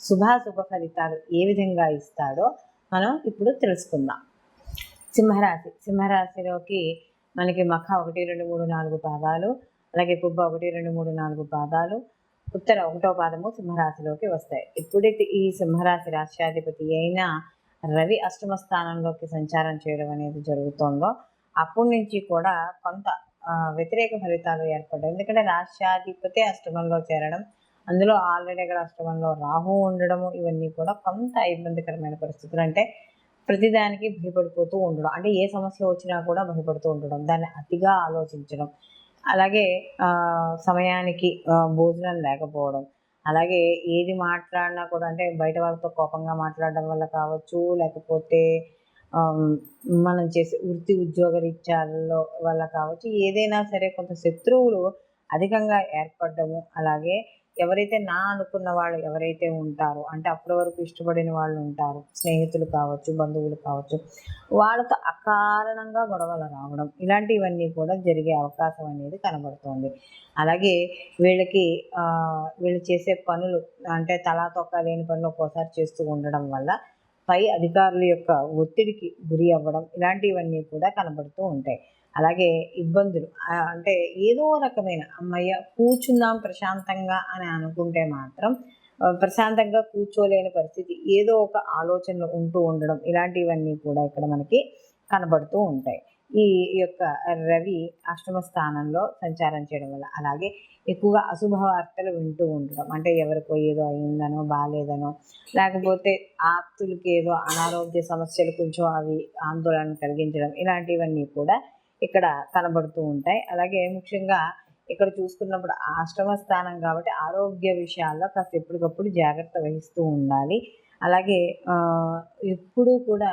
శుభాశుభ ఫలితాలు ఏ విధంగా ఇస్తాడో మనం ఇప్పుడు తెలుసుకుందాం. సింహరాశి. సింహరాశిలోకి మనకి మఖ ఒకటి రెండు మూడు నాలుగు పాదాలు అలాగే పుబ్బ ఒకటి రెండు మూడు నాలుగు పాదాలు ఉత్తర ఒకటో పాదము సింహరాశిలోకి వస్తాయి. ఎప్పుడైతే ఈ సింహరాశి రాష్ట్రాధిపతి అయిన రవి అష్టమ స్థానంలోకి సంచారం చేయడం అనేది జరుగుతుందో అప్పటి నుంచి కూడా కొంత వ్యతిరేక ఫలితాలు ఏర్పడ్డాయి. ఎందుకంటే రాష్ట్రాధిపతి అష్టమంలో చేరడం అందులో ఆల్రెడీ అక్కడ అష్టమంలో రాహు ఉండడము ఇవన్నీ కూడా కొంత ఇబ్బందికరమైన పరిస్థితులు. అంటే ప్రతిదానికి భయపడిపోతూ ఉండడం. అంటే ఏ సమస్య వచ్చినా కూడా భయపడుతూ ఉండడం. దాన్ని అతిగా ఆలోచించడం. అలాగే సమయానికి భోజనం లేకపోవడం. అలాగే ఏది మాట్లాడినా కూడా అంటే బయట వాళ్ళతో కోపంగా మాట్లాడడం వల్ల కావచ్చు లేకపోతే మనం చేసే వృత్తి ఉద్యోగ రీత్యాలలో వల్ల కావచ్చు ఏదైనా సరే కొంత శత్రువులు అధికంగా ఏర్పడము అలాగే ఎవరైతే నా అనుకున్న వాళ్ళు ఎవరైతే ఉంటారో అంటే అప్పటి వరకు ఇష్టపడిన వాళ్ళు ఉంటారు స్నేహితులు కావచ్చు బంధువులు కావచ్చు వాళ్ళతో అకారణంగా గొడవలు రావడం ఇలాంటివన్నీ కూడా జరిగే అవకాశం అనేది కనబడుతోంది. అలాగే వీళ్ళకి వీళ్ళు చేసే పనులు అంటే తలా తొక్క లేని పనులు ఒక్కోసారి చేస్తూ ఉండడం వల్ల పై అధికారుల యొక్క ఒత్తిడికి గురి అవ్వడం ఇలాంటివన్నీ కూడా కనబడుతూ ఉంటాయి. అలాగే ఇబ్బందులు అంటే ఏదో రకమైన అమ్మయ్య కూర్చుందాం ప్రశాంతంగా అని అనుకుంటే మాత్రం ప్రశాంతంగా కూర్చోలేని పరిస్థితి ఏదో ఒక ఆలోచనలు ఉంటూ ఉండడం ఇలాంటివన్నీ కూడా ఇక్కడ మనకి కనబడుతూ ఉంటాయి. ఈ యొక్క రవి అష్టమ స్థానంలో సంచారం చేయడం వల్ల. అలాగే ఎక్కువగా అశుభ వార్తలు వింటూ ఉండడం. అంటే ఎవరికో ఏదో అయిందనో బాగాలేదనో లేకపోతే ఆప్తులకి ఏదో అనారోగ్య సమస్యలు కొంచెం అవి ఆందోళన కలిగించడం ఇలాంటివన్నీ కూడా ఇక్కడ కనబడుతూ ఉంటాయి. అలాగే ముఖ్యంగా ఇక్కడ చూసుకున్నప్పుడు అష్టమ స్థానం కాబట్టి ఆరోగ్య విషయాల్లో కాస్త ఎప్పటికప్పుడు జాగ్రత్త వహిస్తూ ఉండాలి. అలాగే ఎప్పుడూ కూడా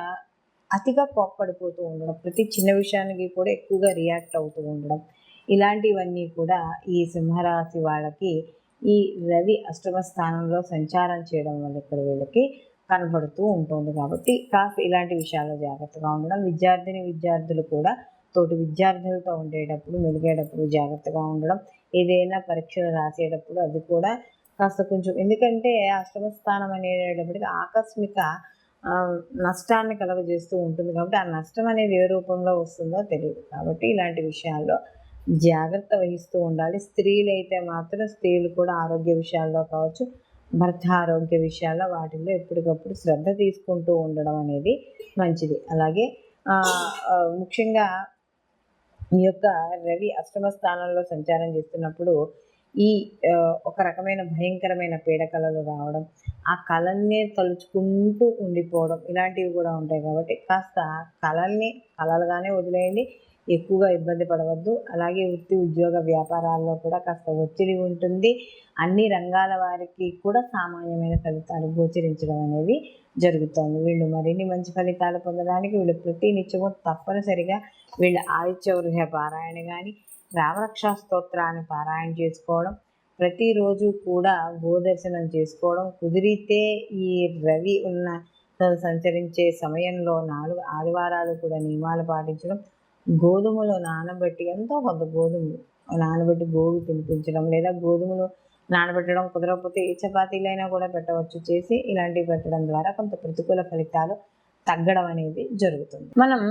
అతిగా కోప్పడిపోతూ ఉండడం ప్రతి చిన్న విషయానికి కూడా ఎక్కువగా రియాక్ట్ అవుతూ ఉండడం. ఇలాంటివన్నీ కూడా ఈ సింహరాశి వాళ్ళకి ఈ రవి అష్టమ స్థానంలో సంచారం చేయడం వల్ల ఇక్కడ వీళ్ళకి కనబడుతూ ఉంటుంది. కాబట్టి కాస్త ఇలాంటి విషయాల్లో జాగ్రత్తగా ఉండడం. విద్యార్థిని విద్యార్థులు కూడా తోటి విద్యార్థులతో ఉండేటప్పుడు మెలిగేటప్పుడు జాగ్రత్తగా ఉండడం. ఏదైనా పరీక్షలు రాసేటప్పుడు అది కూడా కాస్త కొంచెం. ఎందుకంటే అష్టమ స్థానం అనేటప్పటికి ఆకస్మిక నష్టాన్ని కలగజేస్తూ ఉంటుంది కాబట్టి ఆ నష్టం అనేది ఏ రూపంలో వస్తుందో తెలియదు. కాబట్టి ఇలాంటి విషయాల్లో జాగ్రత్త వహిస్తూ ఉండాలి. స్త్రీలైతే మాత్రం స్త్రీలు కూడా ఆరోగ్య విషయాల్లో కావచ్చు భర్త ఆరోగ్య విషయాల్లో వాటిల్లో ఎప్పటికప్పుడు శ్రద్ధ తీసుకుంటూ ఉండడం అనేది మంచిది. అలాగే ముఖ్యంగా ఈ యొక్క రవి అష్టమ స్థానంలో సంచారం చేస్తున్నప్పుడు ఈ ఒక రకమైన భయంకరమైన పీడకలలు రావడం ఆ కళల్నే తలుచుకుంటూ ఉండిపోవడం ఇలాంటివి కూడా ఉంటాయి కాబట్టి కాస్త కళల్ని కళలుగానే వదిలేయండి. ఎక్కువగా ఇబ్బంది పడవద్దు. అలాగే వృత్తి ఉద్యోగ వ్యాపారాల్లో కూడా కాస్త ఒత్తిడి ఉంటుంది. అన్ని రంగాల వారికి కూడా సామాన్యమైన ఫలితాలు గోచరించడం అనేది జరుగుతుంది. వీళ్ళు మరిన్ని మంచి ఫలితాలు పొందడానికి వీళ్ళు ప్రతి నిత్యము తప్పనిసరిగా వీళ్ళు ఆదిత్య పారాయణ కానీ రామరక్షా స్తోత్రాన్ని పారాయణ చేసుకోవడం ప్రతిరోజు కూడా గోదర్శనం చేసుకోవడం కుదిరితే ఈ రవి ఉన్న సంచరించే సమయంలో నాలుగు ఆదివారాలు కూడా నియమాలు పాటించడం గోధుమలు నానబెట్టి ఎంతో కొంత గోధుమలు నానబెట్టి గోధుమ తినిపించడం లేదా గోధుమలు నానబెట్టడం కుదరకపోతే చపాతీలు చపాతీలైనా కూడా పెట్టవచ్చు. చేసి ఇలాంటివి పెట్టడం ద్వారా కొంత ప్రతికూల ఫలితాలు తగ్గడం అనేది జరుగుతుంది. మనం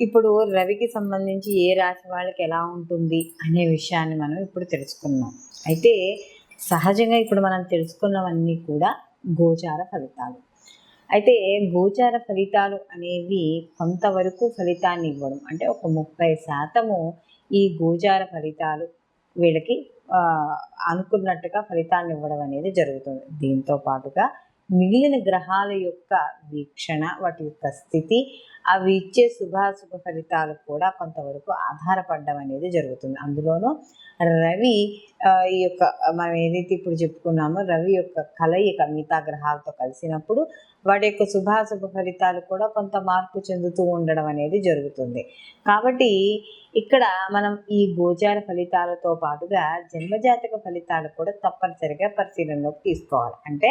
ఇప్పుడు రవికి సంబంధించి ఏ రాశి వాళ్ళకి ఎలా ఉంటుంది అనే విషయాన్ని మనం ఇప్పుడు తెలుసుకున్నాం అయితే సహజంగా ఇప్పుడు మనం తెలుసుకున్నవన్నీ కూడా గోచార ఫలితాలు. అయితే గోచార ఫలితాలు అనేవి కొంతవరకు ఫలితాన్ని ఇవ్వడం అంటే ఒక ముప్పై శాతము ఈ గోచార ఫలితాలు వీళ్ళకి అనుకున్నట్టుగా ఫలితాన్ని ఇవ్వడం అనేది జరుగుతుంది. దీంతో పాటుగా మిగిలిన గ్రహాల యొక్క వీక్షణ వాటి యొక్క స్థితి అవి ఇచ్చే శుభాశుభ ఫలితాలు కూడా కొంతవరకు ఆధారపడడం అనేది జరుగుతుంది. అందులోనూ రవి ఈ యొక్క మనం ఏదైతే ఇప్పుడు చెప్పుకున్నామో రవి యొక్క కలయిక మిగతా గ్రహాలతో కలిసినప్పుడు వాటి యొక్క శుభాశుభ ఫలితాలు కూడా కొంత మార్పు చెందుతూ ఉండడం అనేది జరుగుతుంది. కాబట్టి ఇక్కడ మనం ఈ గోచార ఫలితాలతో పాటుగా జన్మజాతక ఫలితాలు కూడా తప్పనిసరిగా పరిశీలనలోకి తీసుకోవాలి. అంటే